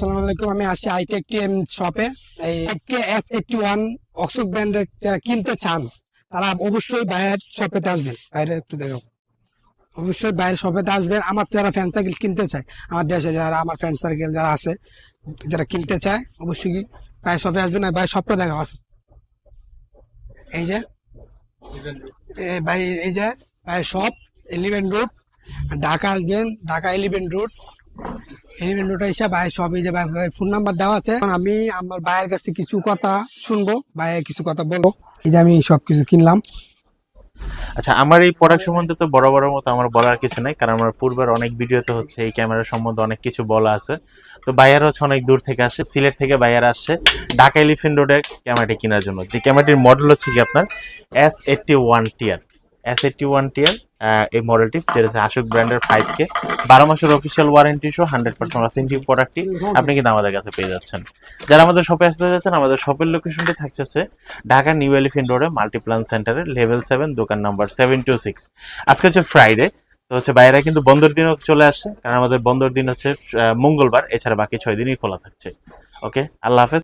আসসালামু আলাইকুম, আমি আসছি আইটেক টিএম শপে এই এস এইটটি ওয়ান অক্সফোর্ড ব্র্যান্ডের যারা কিনতে চান, তারা অবশ্যই বাইরের শপেতে আসবেন। বাইরে একটু দেখো। অবশ্যই বাইরের শপেতে আসবেন। আমার যারা ফ্যান সাইকেল কিনতে চায়, আমার দেশে যারা, আমার ফ্রেন্ড সার্কেল যারা আছে, যারা কিনতে চায়, অবশ্যই বাইরের শপে আসবেন আর বাইরের শপটা দেখা আছে এই যে ভাই, এই যে ভাই শপ এলিভেন রোড ঢাকা আসবেন, ঢাকা এলিভেন রোড রোড এসে ভাই যে ভাই ফোন নাম্বার দেওয়া আছে। আমি আমার কাছে কিছু কথা শুনব কিছু কথা বলব। এই যে আমি কিনলাম। আচ্ছা আমার এই প্রোডাক্ট সম্বন্ধে তো বড় বড় মতো আমার বলার কিছু নাই, কারণ আমার পূর্বের অনেক হচ্ছে এই ক্যামেরা সম্বন্ধে অনেক কিছু বলা আছে। তো বাইয়ার হচ্ছে অনেক দূর থেকে আসে, সিলেট থেকে বাইয়ার আসছে ঢাকা এলিফেন্ট রোডে ক্যামেরাটি কেনার জন্য। যে ক্যামেরাটির মডেল হচ্ছে কি আপনার S eighty one tier S eighty one tier এই মডেলটি যেটা হচ্ছে আশুক ব্র্যান্ডের ফাইভ কে বারো মাসের অফিসিয়াল ওয়ারেন্টি সহ হান্ড্রেড পার্সেন্ট অথেন্টিক প্রোডাক্টটি আপনি কিন্তু আমাদের কাছে পেয়ে যাচ্ছেন। যারা আমাদের শপে আসতে যাচ্ছেন আমাদের শপের লোকেশনটি থাকছে হচ্ছে ঢাকা নিউ এলিফেন্ট রোডে মাল্টিপ্লান সেন্টারের লেভেল সেভেন দোকান নাম্বার সেভেন টু সিক্স আজকে হচ্ছে ফ্রাইডে তো হচ্ছে বাইরে কিন্তু বন্দর দিনও চলে আসছে, কারণ আমাদের বন্দর দিন হচ্ছে মঙ্গলবার, এছাড়া বাকি ছয় দিনই খোলা থাকছে। ওকে আল্লাহ হাফেজ।